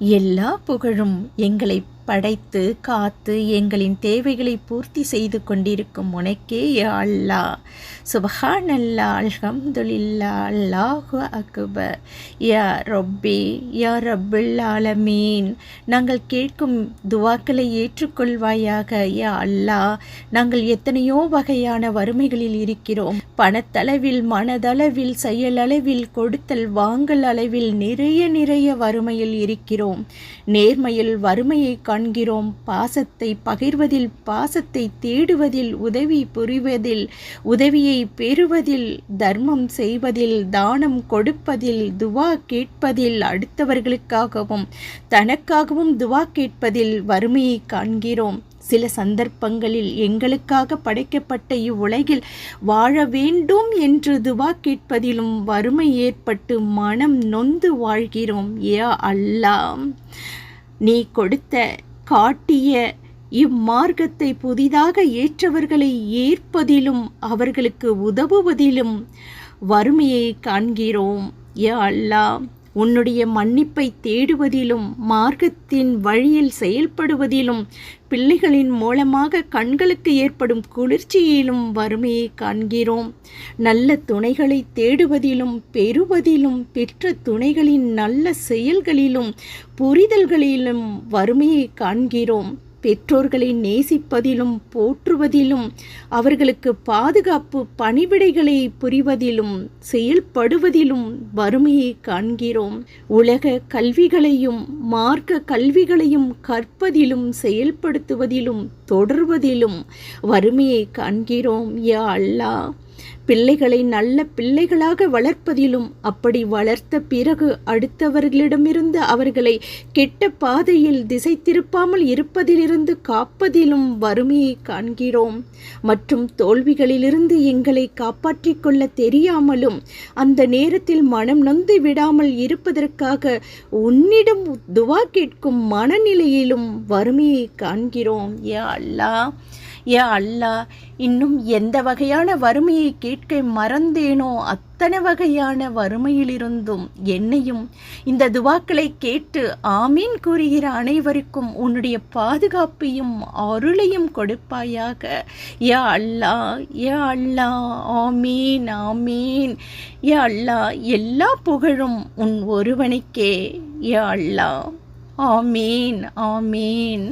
எல்லா புகழும் எங்களை படைத்து காத்து எங்களின் தேவைகளை பூர்த்தி செய்து கொண்டிருக்கும் உனக்கே யா அல்லா சுபஹான் அல்லா அல்ஹம்துல்லா அல்லாஹு அக்பர். யா ரொப்பி யா ரப்புல் ஆலமீன். நாங்கள் கேட்கும் துவாக்களை ஏற்றுக்கொள்வாயாக யா அல்லா நாங்கள் எத்தனையோ வகையான வறுமைகளில் இருக்கிறோம். பணத்தளவில் மனதளவில் செயலளவில் கொடுத்தல் வாங்கல் அளவில் நிறைய நிறைய வறுமையில் இருக்கிறோம். நேர்மையில் வறுமையை காண்கிறோம். பாசத்தை பகிர்வதில் பாசத்தை தேடுவதில் உதவி புரிவதில் உதவியை பெறுவதில் தர்மம் செய்வதில் தானம் கொடுப்பதில் துவா கேட்பதில் அடுத்தவர்களுக்காகவும் தனக்காகவும் துவா கேட்பதில் வறுமையை காண்கிறோம். சில சந்தர்ப்பங்களில் எங்களுக்காக படைக்கப்பட்ட இவ்வுலகில் வாழ வேண்டும் என்று துவா கேட்பதிலும் வறுமை ஏற்பட்டு மனம் நொந்து வாழ்கிறோம். ஏ அல்லாம் நீ கொடுத்த காட்டிய இம்மார்க்கத்தை புதிதாக ஏற்றவர்களை ஏற்பதிலும் அவர்களுக்கு உதவுவதிலும் வறுமையை காண்கிறோம். யா அல்லா உன்னுடைய மன்னிப்பை தேடுவதிலும் மார்க்கத்தின் வழியில் செயல்படுவதிலும் பிள்ளைகளின் மூலமாக கண்களுக்கு ஏற்படும் குளிர்ச்சியிலும் வறுமையை காண்கிறோம். நல்ல துணைகளை தேடுவதிலும் பெறுவதிலும் பெற்ற துணைகளின் நல்ல செயல்களிலும் புரிதல்களிலும் வறுமையை காண்கிறோம். பெற்றோர்களை நேசிப்பதிலும் போற்றுவதிலும் அவர்களுக்கு பாதுகாப்பு பணிவிடைகளை புரிவதிலும் செயல்படுவதிலும் வறுமையை காண்கிறோம். உலக கல்விகளையும் மார்க்க கல்விகளையும் கற்பதிலும் செயல்படுத்துவதிலும் தொடர்வதிலும் வறுமையை காண்கிறோம். யா அல்லா பிள்ளைகளை நல்ல பிள்ளைகளாக வளர்ப்பதிலும் அப்படி வளர்த்த பிறகு அடுத்தவர்களிடமிருந்து அவர்களை கெட்ட பாதையில் திசை திருப்பாமல் இருப்பதிலிருந்து காப்பதிலும் வறுமையை காண்கிறோம். மற்றும் தோல்விகளிலிருந்து எங்களை காப்பாற்றிக் கொள்ள தெரியாமலும் அந்த நேரத்தில் மனம் நொந்து விடாமல் இருப்பதற்காக உன்னிடம் துவா கேட்கும் மனநிலையிலும் வறுமையை காண்கிறோம். யா அல்லா யா அல்லாஹ் இன்னும் எந்த வகையான வறுமையை கேட்க மறந்தேனோ அத்தனை வகையான வறுமையிலிருந்தும் என்னையும் இந்த துவாக்களை கேட்டு ஆமீன் கூறுகிற அனைவருக்கும் உன்னுடைய பாதுகாப்பையும் அருளையும் கொடுப்பாயாக. யா அல்லா யா அல்லா ஆமீன் ஆமீன். யா அல்லா எல்லா புகழும் உன் ஒருவனுக்கே. யா அல்லா ஆமீன் ஆமீன்.